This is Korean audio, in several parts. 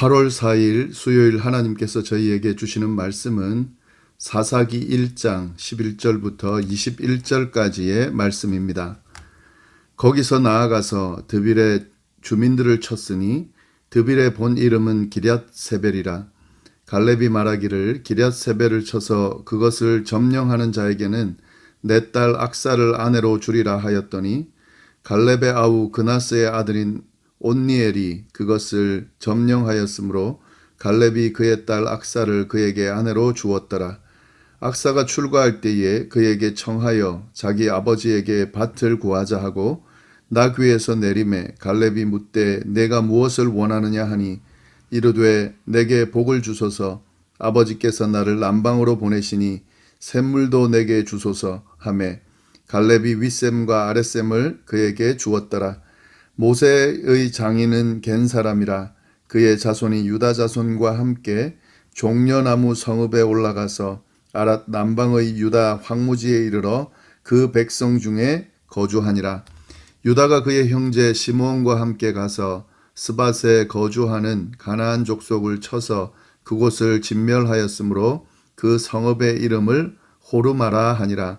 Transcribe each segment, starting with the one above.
8월 4일 수요일 하나님께서 저희에게 주시는 말씀은 사사기 1장 11절부터 21절까지의 말씀입니다. 거기서 나아가서 드빌의 주민들을 쳤으니 드빌의 본 이름은 기럇 세벨이라 갈렙이 말하기를 기럇 세벨을 쳐서 그것을 점령하는 자에게는 내 딸 악사를 아내로 주리라 하였더니 갈렙의 아우 그나스의 아들인 온니엘이 그것을 점령하였으므로 갈렙이 그의 딸 악사를 그에게 아내로 주었더라. 악사가 출가할 때에 그에게 청하여 자기 아버지에게 밭을 구하자 하고 나귀에서 내림에 갈렙이 묻되 내가 무엇을 원하느냐 하니 이르되 내게 복을 주소서 아버지께서 나를 남방으로 보내시니 샘물도 내게 주소서 하매 갈렙이 윗샘과 아랫샘을 그에게 주었더라. 모세의 장인은 겐 사람이라 그의 자손이 유다 자손과 함께 종려나무 성읍에 올라가서 아랏 남방의 유다 황무지에 이르러 그 백성 중에 거주하니라. 유다가 그의 형제 시므온과 함께 가서 스밧에 거주하는 가나안 족속을 쳐서 그곳을 진멸하였으므로 그 성읍의 이름을 호르마라 하니라.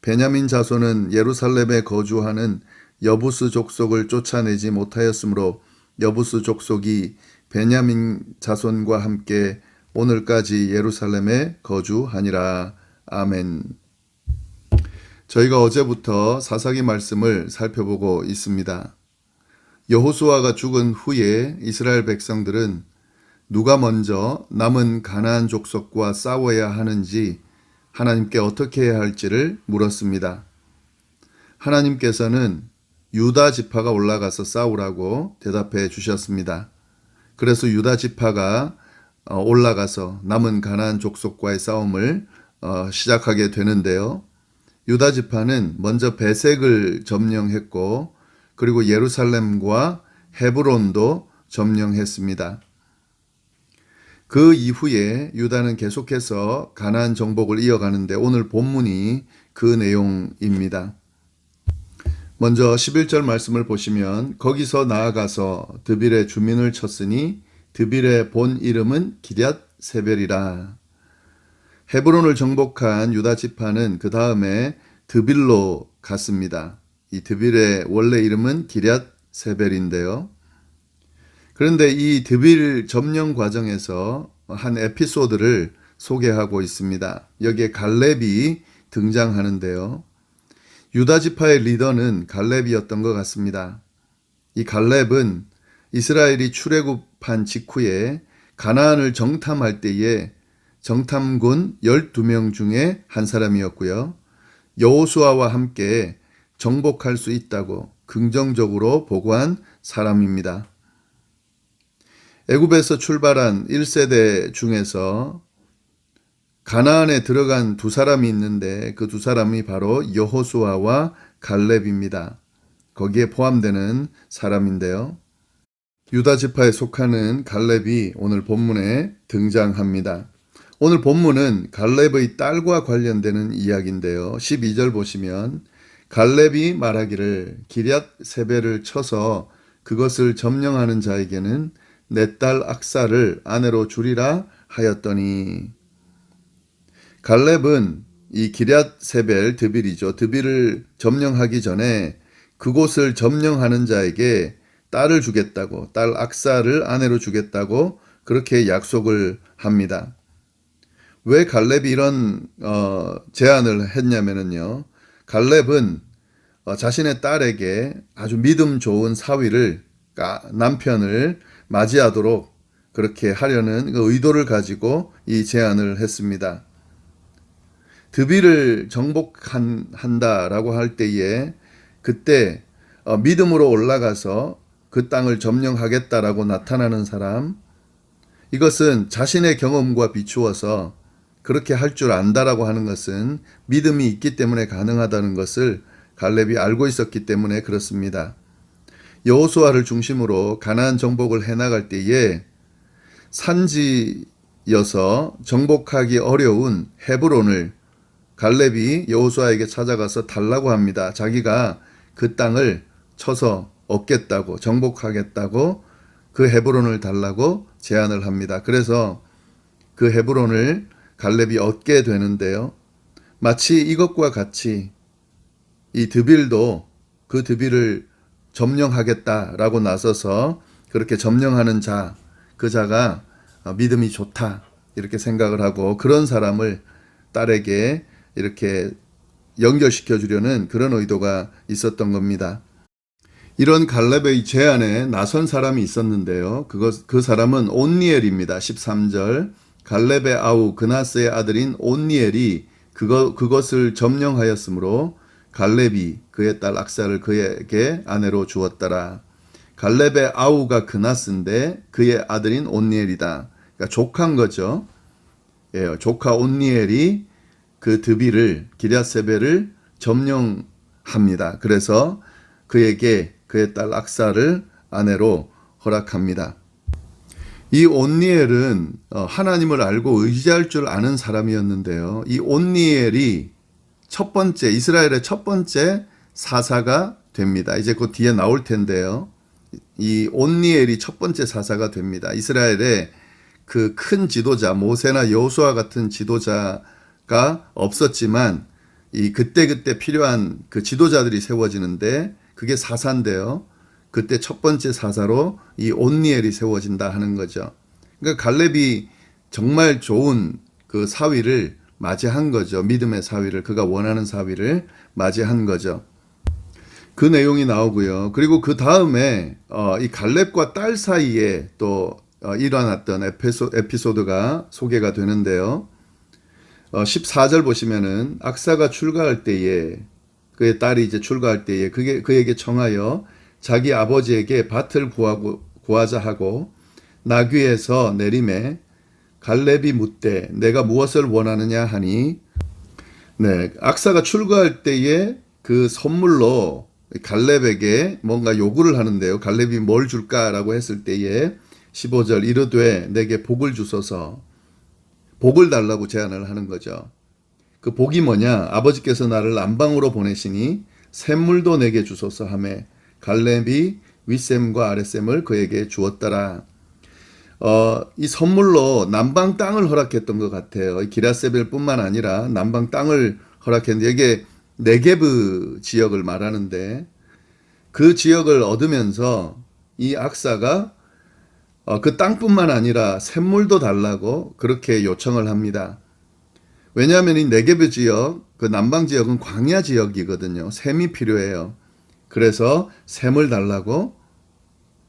베냐민 자손은 예루살렘에 거주하는 여부스 족속을 쫓아내지 못하였으므로 여부스 족속이 베냐민 자손과 함께 오늘까지 예루살렘에 거주하니라. 아멘. 저희가 어제부터 사사기 말씀을 살펴보고 있습니다. 여호수아가 죽은 후에 이스라엘 백성들은 누가 먼저 남은 가나안 족속과 싸워야 하는지 하나님께 어떻게 해야 할지를 물었습니다. 하나님께서는 유다 지파가 올라가서 싸우라고 대답해 주셨습니다. 그래서 유다 지파가 어, 올라가서 남은 가나안 족속과의 싸움을 어, 시작하게 되는데요. 유다 지파는 먼저 베색을 점령했고 그리고 예루살렘과 헤브론도 점령했습니다. 그 이후에 유다는 계속해서 가나안 정복을 이어가는데 오늘 본문이 그 내용입니다. 먼저 11절 말씀을 보시면 거기서 나아가서 드빌의 주민을 쳤으니 드빌의 본 이름은 기럇 세벨이라. 헤브론을 정복한 유다 지파는 그 다음에 드빌로 갔습니다. 이 드빌의 원래 이름은 기럇 세벨인데요. 그런데 이 드빌 점령 과정에서 한 에피소드를 소개하고 있습니다. 여기에 갈렙이 등장하는데요. 유다 지파의 리더는 갈렙이었던 것 같습니다. 이 갈렙은 이스라엘이 출애굽한 직후에 가나안을 정탐할 때에 정탐군 12명 중에 한 사람이었고요. 여호수아와 함께 정복할 수 있다고 긍정적으로 보고한 사람입니다. 애굽에서 출발한 1세대 중에서 가나안에 들어간 두 사람이 있는데 그 두 사람이 바로 여호수아와 갈렙입니다. 거기에 포함되는 사람인데요. 유다 지파에 속하는 갈렙이 오늘 본문에 등장합니다. 오늘 본문은 갈렙의 딸과 관련되는 이야기인데요. 12절 보시면 갈렙이 말하기를 기럇 세배를 쳐서 그것을 점령하는 자에게는 내 딸 악사를 아내로 주리라 하였더니 갈렙은 이 기럇 세벨 드빌이죠. 드빌을 점령하기 전에 그곳을 점령하는 자에게 딸을 주겠다고 딸 악사를 아내로 주겠다고 그렇게 약속을 합니다. 왜 갈렙이 이런 어, 제안을 했냐면은요. 갈렙은 어, 자신의 딸에게 아주 믿음 좋은 사위를 남편을 맞이하도록 그렇게 하려는 그 의도를 가지고 이 제안을 했습니다. 드비를 정복한다라고 할 때에 그때 어, 믿음으로 올라가서 그 땅을 점령하겠다라고 나타나는 사람, 이것은 자신의 경험과 비추어서 그렇게 할 줄 안다라고 하는 것은 믿음이 있기 때문에 가능하다는 것을 갈렙이 알고 있었기 때문에 그렇습니다. 여호수아를 중심으로 가나안 정복을 해 나갈 때에 산지여서 정복하기 어려운 헤브론을 갈렙이 여호수아에게 찾아가서 달라고 합니다. 자기가 그 땅을 쳐서 얻겠다고 정복하겠다고 그 헤브론을 달라고 제안을 합니다. 그래서 그 헤브론을 갈렙이 얻게 되는데요. 마치 이것과 같이 이 드빌도 그 드빌을 점령하겠다라고 나서서 그렇게 점령하는 자, 그 자가 어, 믿음이 좋다 이렇게 생각을 하고 그런 사람을 딸에게 이렇게 연결시켜 주려는 그런 의도가 있었던 겁니다. 이런 갈렙의 제안에 나선 사람이 있었는데요. 그것 그 사람은 온니엘입니다. 13절. 갈렙의 아우 그나스의 아들인 온니엘이 그거 그것을 점령하였으므로 갈렙이 그의 딸 악사를 그에게 아내로 주었더라. 갈렙의 아우가 그나스인데 그의 아들인 온니엘이다. 그러니까 조카인 거죠. 예, 조카 온니엘이 그 드비를 기랴세벨을 점령합니다. 그래서 그에게 그의 딸 악사를 아내로 허락합니다. 이 온니엘은 어, 하나님을 알고 의지할 줄 아는 사람이었는데요. 이 온니엘이 첫 번째 이스라엘의 첫 번째 사사가 됩니다. 이제 그 뒤에 나올 텐데요. 이 온니엘이 첫 번째 사사가 됩니다. 이스라엘의 그 큰 지도자 모세나 여호수아 같은 지도자가 없었지만 이 그때 그때 필요한 그 지도자들이 세워지는데 그게 사사인데요. 그때 첫 번째 사사로 이 온니엘이 세워진다 하는 거죠. 그러니까 갈렙이 정말 좋은 그 사위를 맞이한 거죠. 믿음의 사위를 그가 원하는 사위를 맞이한 거죠. 그 내용이 나오고요. 그리고 그 다음에 어, 이 갈렙과 딸 사이에 또 어, 일어났던 에피소, 에피소드가 소개가 되는데요. 어, 14절 보시면은 악사가 출가할 때에 그의 딸이 이제 출가할 때에 그게 그에게 청하여 자기 아버지에게 밭을 구하고 구하자 하고 나귀에서 내림에 갈렙이 묻되 내가 무엇을 원하느냐 하니 네 악사가 출가할 때에 그 선물로 갈렙에게 뭔가 요구를 하는데요. 갈렙이 뭘 줄까라고 했을 때에 15절 이르되 내게 복을 주소서 복을 달라고 제안을 하는 거죠. 그 복이 뭐냐? 아버지께서 나를 남방으로 보내시니 샘물도 내게 주소서 하매 갈렙이 윗샘과 아랫샘을 그에게 주었더라. 어, 이 선물로 남방 땅을 허락했던 것 같아요. 기라세벨뿐만 아니라 남방 땅을 허락했는데 이게 네게브 지역을 말하는데 그 지역을 얻으면서 이 악사가 어, 그 땅뿐만 아니라 샘물도 달라고 그렇게 요청을 합니다. 왜냐하면 이 네게브 지역, 그 남방 지역은 광야 지역이거든요. 샘이 필요해요. 그래서 샘을 달라고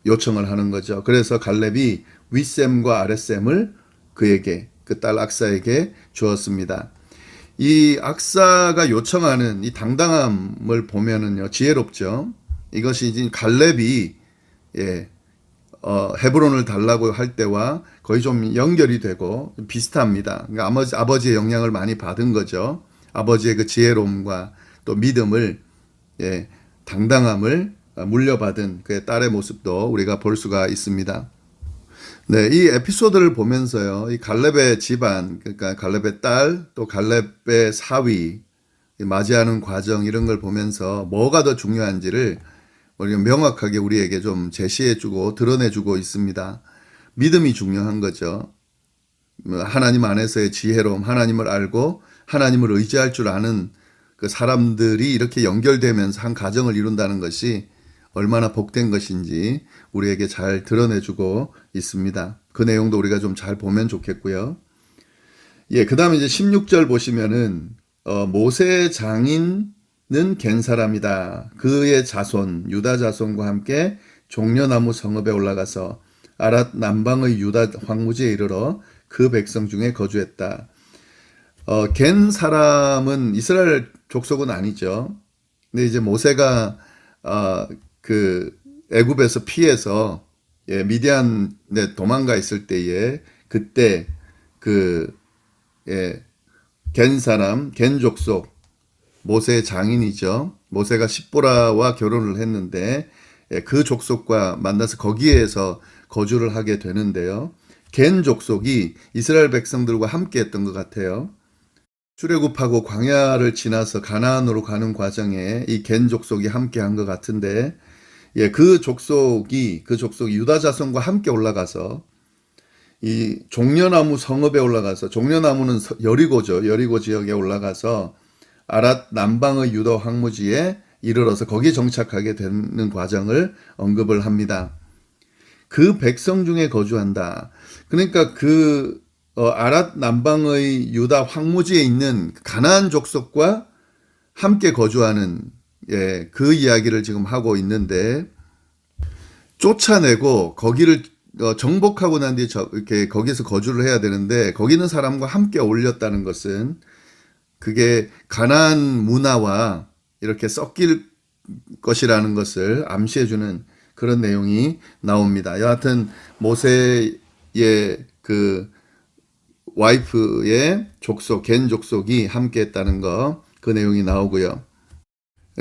요청을 하는 거죠. 그래서 갈렙이 윗샘과 아랫샘을 그에게 그 딸 악사에게 주었습니다. 이 악사가 요청하는 이 당당함을 보면은요 지혜롭죠. 이것이 이제 갈렙이 예, 어, 헤브론을 달라고 할 때와 거의 좀 연결이 되고 비슷합니다. 그러니까 아버지, 아버지의 영향을 많이 받은 거죠. 아버지의 그 지혜로움과 또 믿음을 예, 당당함을 물려받은 그의 딸의 모습도 우리가 볼 수가 있습니다. 네, 이 에피소드를 보면서요, 이 갈렙의 집안, 그러니까 갈렙의 딸, 또 갈렙의 사위, 맞이하는 과정 이런 걸 보면서 뭐가 더 중요한지를 우리가 명확하게 우리에게 좀 제시해주고 드러내주고 있습니다. 믿음이 중요한 거죠. 하나님 안에서의 지혜로움, 하나님을 알고 하나님을 의지할 줄 아는 그 사람들이 이렇게 연결되면서 한 가정을 이룬다는 것이 얼마나 복된 것인지 우리에게 잘 드러내주고 있습니다. 그 내용도 우리가 좀 잘 보면 좋겠고요. 예, 그 다음에 이제 16절 보시면은, 어, 모세 장인은 갠 사람이다. 그의 자손, 유다 자손과 함께 종려나무 성읍에 올라가서 아랏 남방의 유다 황무지에 이르러 그 백성 중에 거주했다. 어, 갠 사람은 이스라엘 족속은 아니죠. 근데 이제 모세가 어, 그 애굽에서 피해서 예, 미디안에 도망가 있을 때에 그때 그 예, 겐 사람, 겐 족속 모세의 장인이죠. 모세가 십보라와 결혼을 했는데 예, 그 족속과 만나서 거기에서 거주를 하게 되는데요. 겐 족속이 이스라엘 백성들과 함께 했던 것 같아요. 출애굽하고 광야를 지나서 가나안으로 가는 과정에 이 겐 족속이 함께 한 것 같은데 예, 그 족속이 그 족속이 유다 자손과 함께 올라가서 이 종려나무 성읍에 올라가서 종려나무는 서- 여리고죠. 여리고 지역에 올라가서 아랏 남방의 유다 황무지에 이르러서 거기에 정착하게 되는 과정을 언급을 합니다. 그 백성 중에 거주한다. 그러니까 그 어, 아랏 남방의 유다 황무지에 있는 가나안 족속과 함께 거주하는 예, 그 이야기를 지금 하고 있는데 쫓아내고 거기를 어, 정복하고 난 뒤에 저, 이렇게 거기서 거주를 해야 되는데 거기 있는 사람과 함께 올렸다는 것은 그게 가나안 문화와 이렇게 섞일 것이라는 것을 암시해 주는 그런 내용이 나옵니다. 여하튼 모세의 그 와이프의 족속, 겐 족속이 함께 했다는 거, 그 내용이 나오고요.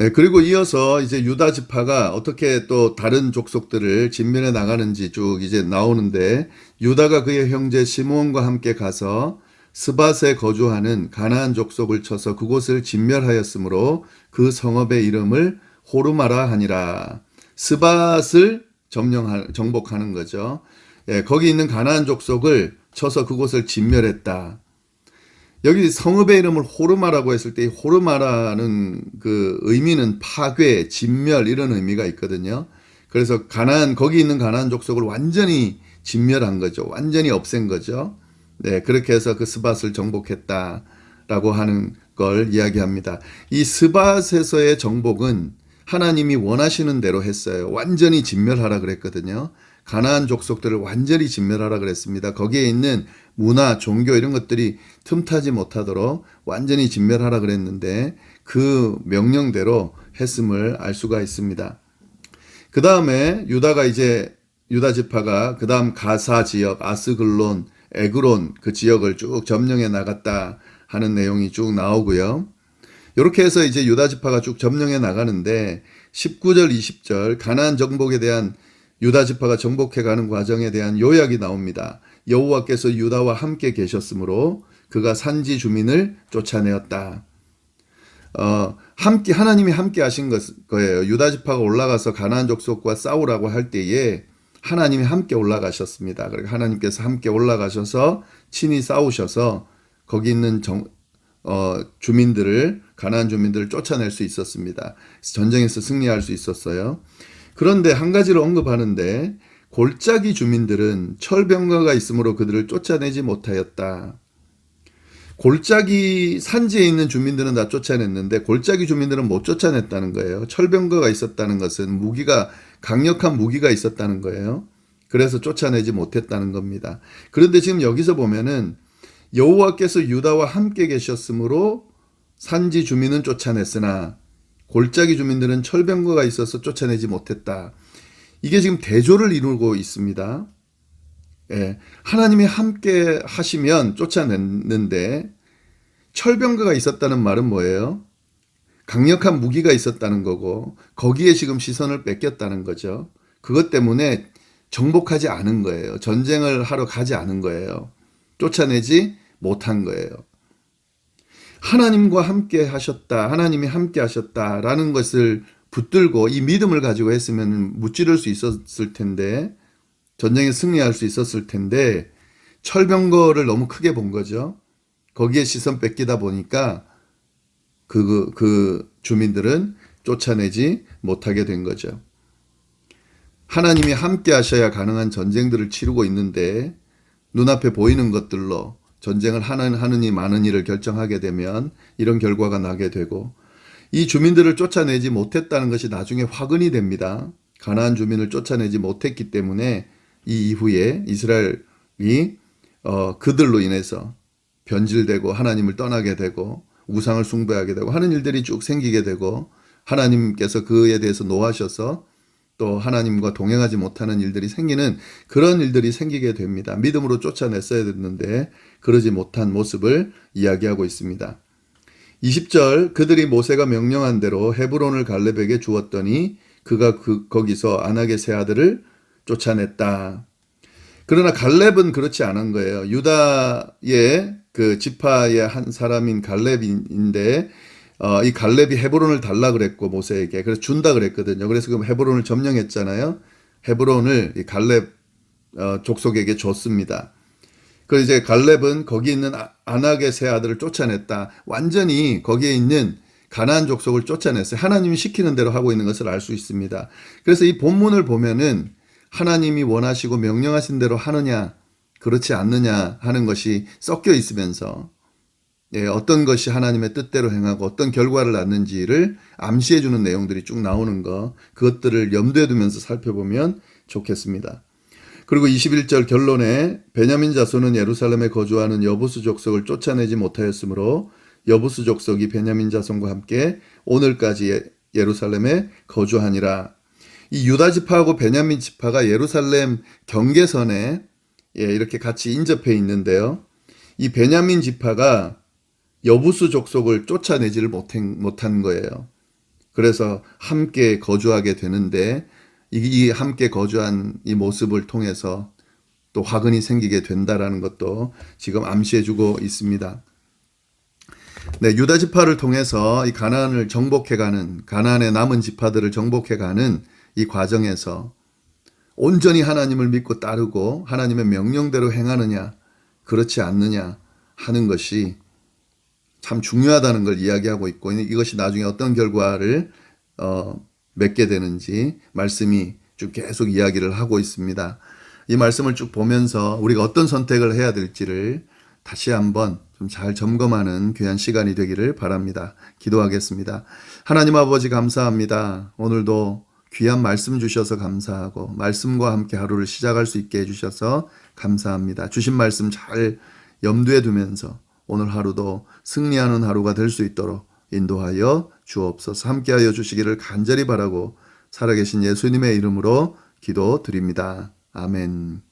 예, 그리고 이어서 이제 유다 지파가 어떻게 또 다른 족속들을 진면해 나가는지 쭉 이제 나오는데 유다가 그의 형제 시므온과 함께 가서 스밧에 거주하는 가나안 족속을 쳐서 그곳을 진멸하였으므로 그 성읍의 이름을 호르마라 하니라. 스밧을 점령하, 정복하는 거죠. 예, 거기 있는 가나안 족속을 쳐서 그곳을 진멸했다. 여기 성읍의 이름을 호르마라고 했을 때이 호르마라는 그 의미는 파괴, 진멸 이런 의미가 있거든요. 그래서 가나안 거기 있는 가나안 족속을 완전히 진멸한 거죠. 완전히 없앤 거죠. 네, 그렇게 해서 그 스밧을 정복했다라고 하는 걸 이야기합니다. 이 스밧에서의 정복은 하나님이 원하시는 대로 했어요. 완전히 진멸하라 그랬거든요. 가나안 족속들을 완전히 진멸하라 그랬습니다. 거기에 있는 문화, 종교 이런 것들이 틈타지 못하도록 완전히 진멸하라 그랬는데 그 명령대로 했음을 알 수가 있습니다. 그 다음에 유다가 이제 유다 지파가 그 다음 가사 지역, 아스글론, 에그론 그 지역을 쭉 점령해 나갔다 하는 내용이 쭉 나오고요. 이렇게 해서 이제 유다 지파가 쭉 점령해 나가는데 19절, 20절 가나안 정복에 대한 유다 지파가 정복해 가는 과정에 대한 요약이 나옵니다. 여호와께서 유다와 함께 계셨으므로 그가 산지 주민을 쫓아내었다. 어, 함께 하나님이 함께 하신 것, 거예요. 유다 지파가 올라가서 가나안 족속과 싸우라고 할 때에 하나님이 함께 올라가셨습니다. 그러니까 하나님께서 함께 올라가셔서 친히 싸우셔서 거기 있는 정, 어, 주민들을 가나안 주민들을 쫓아낼 수 있었습니다. 전쟁에서 승리할 수 있었어요. 그런데 한 가지를 언급하는데 골짜기 주민들은 철병거가 있으므로 그들을 쫓아내지 못하였다. 골짜기 산지에 있는 주민들은 다 쫓아냈는데 골짜기 주민들은 못 쫓아냈다는 거예요. 철병거가 있었다는 것은 무기가 강력한 무기가 있었다는 거예요. 그래서 쫓아내지 못했다는 겁니다. 그런데 지금 여기서 보면은 여호와께서 유다와 함께 계셨으므로 산지 주민은 쫓아냈으나 골짜기 주민들은 철병거가 있어서 쫓아내지 못했다. 이게 지금 대조를 이루고 있습니다. 예, 하나님이 함께 하시면 쫓아냈는데 철병거가 있었다는 말은 뭐예요? 강력한 무기가 있었다는 거고 거기에 지금 시선을 뺏겼다는 거죠. 그것 때문에 정복하지 않은 거예요. 전쟁을 하러 가지 않은 거예요. 쫓아내지 못한 거예요. 하나님과 함께 하셨다. 하나님이 함께 하셨다라는 것을 붙들고 이 믿음을 가지고 했으면 무찌를 수 있었을 텐데 전쟁에 승리할 수 있었을 텐데 철병거를 너무 크게 본 거죠. 거기에 시선 뺏기다 보니까 그, 그, 그 주민들은 쫓아내지 못하게 된 거죠. 하나님이 함께 하셔야 가능한 전쟁들을 치르고 있는데 눈앞에 보이는 것들로 전쟁을 하는, 하느니 많은 일을 결정하게 되면 이런 결과가 나게 되고 이 주민들을 쫓아내지 못했다는 것이 나중에 화근이 됩니다. 가나안 주민을 쫓아내지 못했기 때문에 이 이후에 이스라엘이 어, 그들로 인해서 변질되고 하나님을 떠나게 되고 우상을 숭배하게 되고 하는 일들이 쭉 생기게 되고 하나님께서 그에 대해서 노하셔서 또 하나님과 동행하지 못하는 일들이 생기는 그런 일들이 생기게 됩니다. 믿음으로 쫓아냈어야 됐는데 그러지 못한 모습을 이야기하고 있습니다. 20절 그들이 모세가 명령한 대로 헤브론을 갈렙에게 주었더니 그가 그 거기서 안악의 세 아들을 쫓아냈다. 그러나 갈렙은 그렇지 않은 거예요. 유다의 그 지파의 한 사람인 갈렙인데 어, 이 갈렙이 헤브론을 달라 그랬고 모세에게 그래서 준다 그랬거든요. 그래서 그 헤브론을 점령했잖아요. 헤브론을 이 갈렙 어, 족속에게 줬습니다. 그 이제 갈렙은 거기 있는 아- 아낙의 세 아들을 쫓아냈다. 완전히 거기에 있는 가나안 족속을 쫓아냈어요. 하나님이 시키는 대로 하고 있는 것을 알 수 있습니다. 그래서 이 본문을 보면은 하나님이 원하시고 명령하신 대로 하느냐, 그렇지 않느냐 하는 것이 섞여 있으면서 예, 어떤 것이 하나님의 뜻대로 행하고 어떤 결과를 낳는지를 암시해 주는 내용들이 쭉 나오는 거, 그것들을 염두에 두면서 살펴보면 좋겠습니다. 그리고 21절 결론에 베냐민 자손은 예루살렘에 거주하는 여부수 족속을 쫓아내지 못하였으므로 여부수 족속이 베냐민 자손과 함께 오늘까지 예- 예루살렘에 거주하니라. 이 유다 지파하고 베냐민 지파가 예루살렘 경계선에 예, 이렇게 같이 인접해 있는데요. 이 베냐민 지파가 여부수 족속을 쫓아내지를 못한, 못한 거예요. 그래서 함께 거주하게 되는데 이, 이 함께 거주한 이 모습을 통해서 또 화근이 생기게 된다라는 것도 지금 암시해주고 있습니다. 네, 유다 지파를 통해서 이 가나안을 정복해가는 가나안의 남은 지파들을 정복해가는 이 과정에서 온전히 하나님을 믿고 따르고 하나님의 명령대로 행하느냐 그렇지 않느냐 하는 것이 참 중요하다는 걸 이야기하고 있고 이것이 나중에 어떤 결과를 어, 맺게 되는지 말씀이 쭉 계속 이야기를 하고 있습니다. 이 말씀을 쭉 보면서 우리가 어떤 선택을 해야 될지를 다시 한번 좀 잘 점검하는 귀한 시간이 되기를 바랍니다. 기도하겠습니다. 하나님 아버지 감사합니다. 오늘도 귀한 말씀 주셔서 감사하고 말씀과 함께 하루를 시작할 수 있게 해주셔서 감사합니다. 주신 말씀 잘 염두에 두면서 오늘 하루도 승리하는 하루가 될 수 있도록 인도하여 주옵소서 함께하여 주시기를 간절히 바라고 살아계신 예수님의 이름으로 기도 드립니다. 아멘.